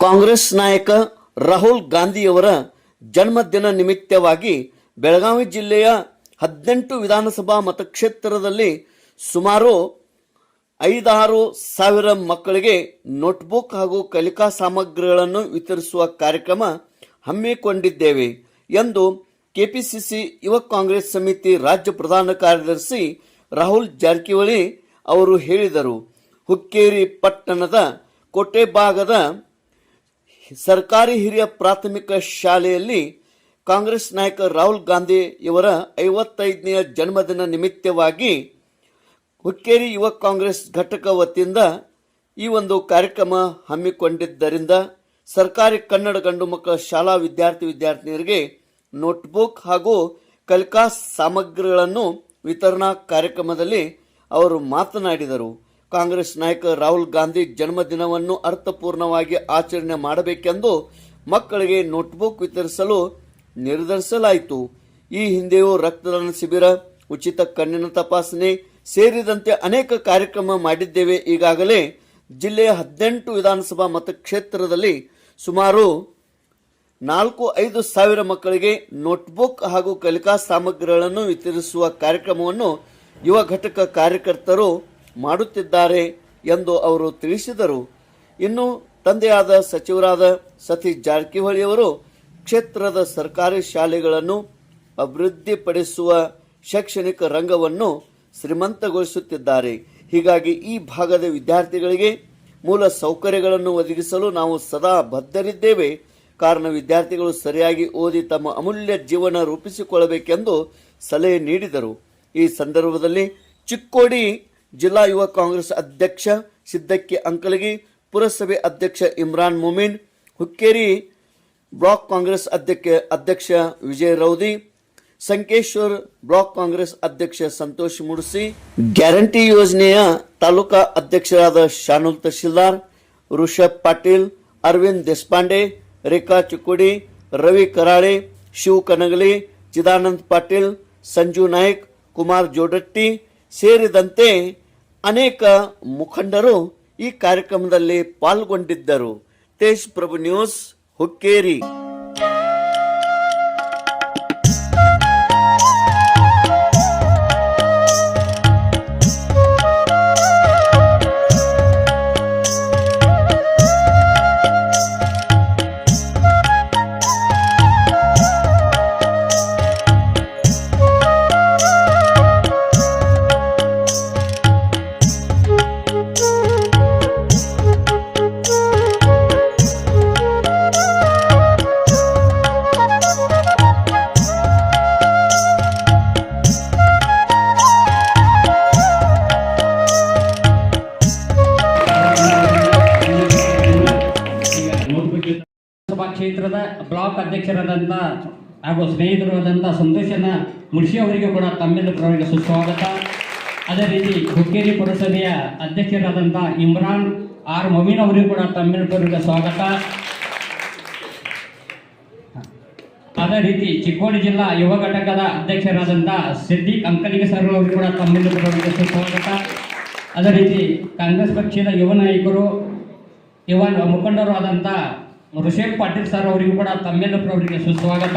ಕಾಂಗ್ರೆಸ್ ನಾಯಕ ರಾಹುಲ್ ಗಾಂಧಿಯವರ ಜನ್ಮದಿನ ನಿಮಿತ್ತವಾಗಿ ಬೆಳಗಾವಿ ಜಿಲ್ಲೆಯ ಹದಿನೆಂಟು ವಿಧಾನಸಭಾ ಮತಕ್ಷೇತ್ರದಲ್ಲಿ ಸುಮಾರು ಐದಾರು ಸಾವಿರ ಮಕ್ಕಳಿಗೆ ನೋಟ್ಬುಕ್ ಹಾಗೂ ಕಲಿಕಾ ಸಾಮಗ್ರಿಗಳನ್ನು ವಿತರಿಸುವ ಕಾರ್ಯಕ್ರಮ ಹಮ್ಮಿಕೊಂಡಿದ್ದೇವೆ ಎಂದು ಕೆಪಿಸಿಸಿ ಯುವ ಕಾಂಗ್ರೆಸ್ ಸಮಿತಿ ರಾಜ್ಯ ಪ್ರಧಾನ ಕಾರ್ಯದರ್ಶಿ ರಾಹುಲ್ ಜಾರಕಿಹೊಳಿ ಅವರು ಹೇಳಿದರು. ಹುಕ್ಕೇರಿ ಪಟ್ಟಣದ ಕೋಟೆ ಭಾಗದ ಸರ್ಕಾರಿ ಹಿರಿಯ ಪ್ರಾಥಮಿಕ ಶಾಲೆಯಲ್ಲಿ ಕಾಂಗ್ರೆಸ್ ನಾಯಕ ರಾಹುಲ್ ಗಾಂಧಿ ಇವರ ಐವತ್ತೈದನೆಯ ಜನ್ಮದಿನ ನಿಮಿತ್ತವಾಗಿ ಹುಕ್ಕೇರಿ ಯುವ ಕಾಂಗ್ರೆಸ್ ಘಟಕ ವತಿಯಿಂದ ಈ ಒಂದು ಕಾರ್ಯಕ್ರಮ ಹಮ್ಮಿಕೊಂಡಿದ್ದರಿಂದ ಸರ್ಕಾರಿ ಕನ್ನಡ ಗಂಡು ಮಕ್ಕಳ ಶಾಲಾ ವಿದ್ಯಾರ್ಥಿ ವಿದ್ಯಾರ್ಥಿನಿಯರಿಗೆ ನೋಟ್ಬುಕ್ ಹಾಗೂ ಕಲಿಕಾ ಸಾಮಗ್ರಿಗಳನ್ನು ವಿತರಣಾ ಕಾರ್ಯಕ್ರಮದಲ್ಲಿ ಅವರು ಮಾತನಾಡಿದರು. ಕಾಂಗ್ರೆಸ್ ನಾಯಕ ರಾಹುಲ್ ಗಾಂಧಿ ಜನ್ಮದಿನವನ್ನು ಅರ್ಥಪೂರ್ಣವಾಗಿ ಆಚರಣೆ ಮಾಡಬೇಕೆಂದು ಮಕ್ಕಳಿಗೆ ನೋಟ್ಬುಕ್ ವಿತರಿಸಲು ನಿರ್ಧರಿಸಲಾಯಿತು. ಈ ಹಿಂದೆಯೂ ರಕ್ತದಾನ ಶಿಬಿರ, ಉಚಿತ ಕಣ್ಣಿನ ತಪಾಸಣೆ ಸೇರಿದಂತೆ ಅನೇಕ ಕಾರ್ಯಕ್ರಮ ಮಾಡಿದ್ದೇವೆ. ಈಗಾಗಲೇ ಜಿಲ್ಲೆಯ ಹದಿನೆಂಟು ವಿಧಾನಸಭಾ ಮತಕ್ಷೇತ್ರದಲ್ಲಿ ಸುಮಾರು ನಾಲ್ಕು ಐದು ಸಾವಿರ ಮಕ್ಕಳಿಗೆ ನೋಟ್ಬುಕ್ ಹಾಗೂ ಕಲಿಕಾ ಸಾಮಗ್ರಿಗಳನ್ನು ವಿತರಿಸುವ ಕಾರ್ಯಕ್ರಮವನ್ನು ಯುವ ಘಟಕ ಕಾರ್ಯಕರ್ತರು ಮಾಡುತ್ತಿದ್ದಾರೆ ಎಂದು ಅವರು ತಿಳಿಸಿದರು. ಇನ್ನು ತಂದೆಯಾದ ಸಚಿವರಾದ ಸತೀಶ್ ಜಾರಕಿಹೊಳಿ ಅವರು ಕ್ಷೇತ್ರದ ಸರ್ಕಾರಿ ಶಾಲೆಗಳನ್ನು ಅಭಿವೃದ್ಧಿಪಡಿಸುವ ಶೈಕ್ಷಣಿಕ ರಂಗವನ್ನು ಶ್ರೀಮಂತಗೊಳಿಸುತ್ತಿದ್ದಾರೆ. ಹೀಗಾಗಿ ಈ ಭಾಗದ ವಿದ್ಯಾರ್ಥಿಗಳಿಗೆ ಮೂಲ ಸೌಕರ್ಯಗಳನ್ನು ಒದಗಿಸಲು ನಾವು ಸದಾ ಬದ್ಧರಿದ್ದೇವೆ. ಕಾರಣ ವಿದ್ಯಾರ್ಥಿಗಳು ಸರಿಯಾಗಿ ಓದಿ ತಮ್ಮ ಅಮೂಲ್ಯ ಜೀವನ ರೂಪಿಸಿಕೊಳ್ಳಬೇಕೆಂದು ಸಲಹೆ ನೀಡಿದರು. ಈ ಸಂದರ್ಭದಲ್ಲಿ ಚಿಕ್ಕೋಡಿ ಜಿಲ್ಲಾ ಯುವ ಕಾಂಗ್ರೆಸ್ ಅಧ್ಯಕ್ಷ ಸಿದ್ದಕ್ಕಿ ಅಂಕಲಗಿ, ಪುರಸಭೆ ಅಧ್ಯಕ್ಷ ಇಮ್ರಾನ್ ಮುಮೀನ್, ಹುಕ್ಕೇರಿ ಬ್ಲಾಕ್ ಕಾಂಗ್ರೆಸ್ ಅಧ್ಯಕ್ಷ ಅಧ್ಯಕ್ಷ ವಿಜಯ್ ರೌದಿ, ಸಂಕೇಶ್ವರ್ ಬ್ಲಾಕ್ ಕಾಂಗ್ರೆಸ್ ಅಧ್ಯಕ್ಷ ಸಂತೋಷ್ ಮುರ್ಸಿ ಗ್ಯಾರಂಟಿ ಯೋಜನೆಯ ತಾಲೂಕಾ ಅಧ್ಯಕ್ಷರಾದ ಶಾನುಲ್ ತಹಶೀಲ್ದಾರ್ ಋಷಭ್ ಪಾಟೀಲ್, ಅರವಿಂದ್ ದೇಶಪಾಂಡೆ, ರೇಖಾ ಚಿಕ್ಕೋಡಿ, ರವಿ ಕರಾಳೆ, ಶಿವ ಕನಗಲಿ, ಚಿದಾನಂದ್ ಪಾಟೀಲ್, ಸಂಜು ನಾಯಕ್, ಕುಮಾರ್ ಜೋಡಟ್ಟಿ ಸೇರಿದಂತೆ ಅನೇಕ ಮುಖಂಡರು ಈ ಕಾರ್ಯಕ್ರಮದಲ್ಲಿ ಪಾಲ್ಗೊಂಡಿದ್ದರು. ತೇಜ್ ಪ್ರಭು ನ್ಯೂಸ್ ಹುಕ್ಕೇರಿ. ಕ್ಷೇತ್ರದ ಬ್ಲಾಕ್ ಅಧ್ಯಕ್ಷರಾದಂಥ ಹಾಗೂ ಸ್ನೇಹಿತರು ಆದಂಥ ಸಂತೋಷನ ಮುಳ್ಸಿ ಅವರಿಗೆ ಕೂಡ ತಮ್ಮೆಲ್ಲ ಪರವಾಗಿ ಸುಸ್ವಾಗತ. ಅದೇ ರೀತಿ ಹುಕ್ಕೇರಿ ಪುರಸಭೆಯ ಅಧ್ಯಕ್ಷರಾದಂಥ ಇಮ್ರಾನ್ ಆರ್ ಮೊಮೀನ್ ಅವರಿಗೂ ಕೂಡ ತಮ್ಮೆಲ್ಲ ಪರವಾಗಿ ಸ್ವಾಗತ. ಅದೇ ರೀತಿ ಚಿಕ್ಕೋಡಿ ಜಿಲ್ಲಾ ಯುವ ಘಟಕದ ಅಧ್ಯಕ್ಷರಾದಂಥ ಸಿದ್ದಿಕ್ ಅಂಕಲಿಗೆ ಸರ್ ಅವರು ಕೂಡ ತಮ್ಮೆಲ್ಲ ಪರವಾಗಿ ಸುಸ್ವಾಗತ. ಅದೇ ರೀತಿ ಕಾಂಗ್ರೆಸ್ ಪಕ್ಷದ ಯುವ ನಾಯಕರು, ಯುವ ಮುಖಂಡರು ಆದಂಥ ಋಷಭ್ ಪಾಟೀಲ್ ಸರ್ ಅವರಿಗೂ ಕೂಡ ತಮ್ಮೆಲ್ಲರವರಿಗೆ ಸುಸ್ವಾಗತ.